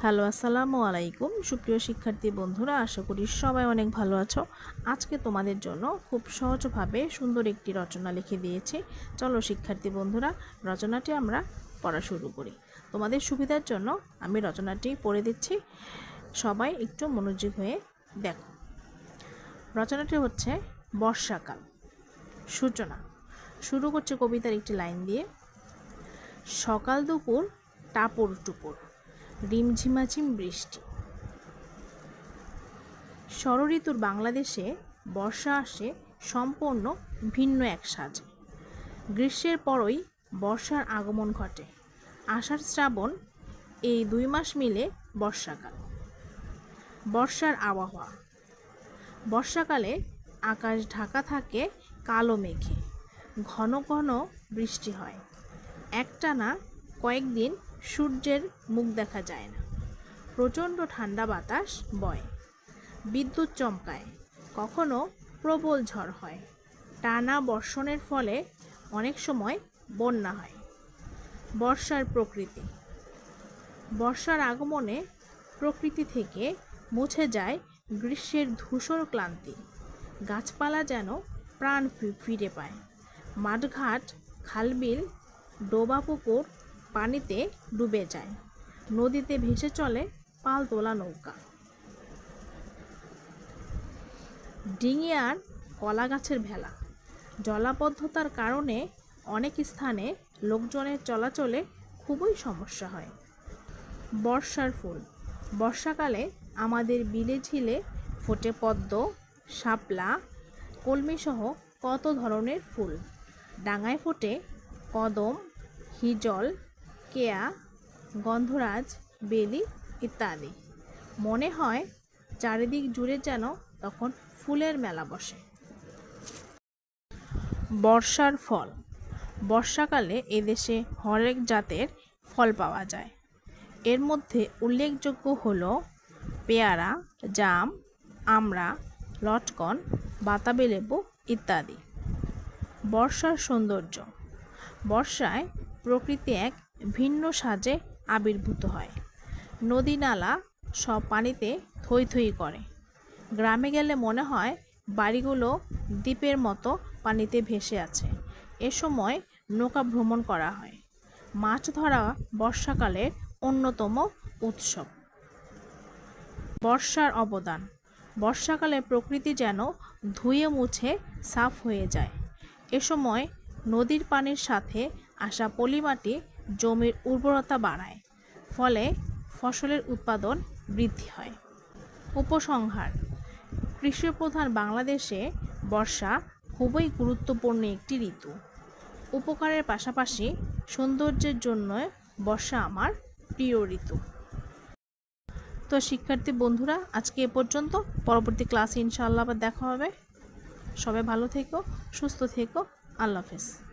Hello, আসসালামু আলাইকুম। সুপ্রিয় শিক্ষার্থী বন্ধুরা, আশা করি সবাই অনেক ভালো আছো। আজকে তোমাদের জন্য খুব সহজভাবে সুন্দর একটি রচনা লিখে দিয়েছি। চলো শিক্ষার্থী বন্ধুরা, রচনাটি আমরা পড়া শুরু করি। তোমাদের সুবিধার জন্য আমি রচনাটি পড়ে দিচ্ছি। সবাই একটু মনোযোগ হয়ে দেখো। রচনাটি হচ্ছে বর্ষাকাল। সূচনা। শুরু করছে কবিতার একটি লাইন দিয়ে। সকাল দুপুর, টাপুর টুপুর। রিমঝিমাঝিম বৃষ্টি। ষড়ঋতুর বাংলাদেশে বর্ষা আসে সম্পূর্ণ ভিন্ন এক সাজে। গ্রীষ্মের পরই বর্ষার আগমন ঘটে। আষাঢ় শ্রাবণ এই দুই মাস মিলে বর্ষাকাল। বর্ষার আবহাওয়া। বর্ষাকালে আকাশ ঢাকা থাকে কালো মেঘে। ঘন ঘন বৃষ্টি হয়। একটানা কয়েকদিন সূর্যের মুখ দেখা যায় না। প্রচণ্ড ঠান্ডা বাতাস বয়। বিদ্যুৎ চমকায়। কখনো প্রবল ঝড় হয়। টানা বর্ষণের ফলে অনেক সময় বন্যা হয়। বর্ষার প্রকৃতি। বর্ষার আগমনে প্রকৃতি থেকে মুছে যায় গ্রীষ্মের ধূসর ক্লান্তি। গাছপালা যেন প্রাণ ফিরে পায়। মাঠঘাট, খালবিল, ডোবা পুকুর পানিতে ডুবে যায়। নদীতে ভেসে চলে পাল তোলা নৌকা। ডিঙি আর কলা গাছের ভেলা। জলাবদ্ধতার কারণে অনেক স্থানে লোকজনের চলাচলে খুবই সমস্যা হয়। বর্ষার ফুল। বর্ষাকালে আমাদের বিলে ঝিলে ফোটে পদ্ম, শাপলা, কলমিসহ কত ধরনের ফুল। ডাঙায় ফোটে কদম, হিজল কেয়া, গন্ধরাজ, বেলি ইত্যাদি। মনে হয় চারিদিক জুড়ে যেন তখন ফুলের মেলা বসে। বর্ষার ফল। বর্ষাকালে এদেশে হরেক জাতের ফল পাওয়া যায়। এর মধ্যে উল্লেখযোগ্য হল পেয়ারা, জাম, আমড়া, লটকন, বাতাবি লেবু ইত্যাদি। বর্ষার সৌন্দর্য। বর্ষায় প্রকৃতি এক ভিন্ন সাজে আবির্ভূত হয়। নদী নালা সব পানিতে থই থই করে। গ্রামে গেলে মনে হয় বাড়িগুলো দ্বীপের মতো পানিতে ভেসে আছে। এ সময় নৌকা ভ্রমণ করা হয়। মাছ ধরা বর্ষাকালের অন্যতম উৎসব। বর্ষার অবদান। বর্ষাকালে প্রকৃতি যেন ধুয়ে মুছে সাফ হয়ে যায়। এ সময় নদীর পানির সাথে আসা পলিমাটি জমির উর্বরতা বাড়ায়, ফলে ফসলের উৎপাদন বৃদ্ধি হয়। উপসংহার কৃষিপ্রধান বাংলাদেশে বর্ষা খুবই গুরুত্বপূর্ণ একটি ঋতু। উপকারের পাশাপাশি সৌন্দর্যের জন্য বর্ষা আমার প্রিয় ঋতু। তো শিক্ষার্থী বন্ধুরা, আজকে এ পর্যন্ত। পরবর্তী ক্লাসে ইনশাআল্লাহ আবার দেখা হবে। সবাই ভালো থেকো, সুস্থ থেকো। আল্লাহ হাফেজ।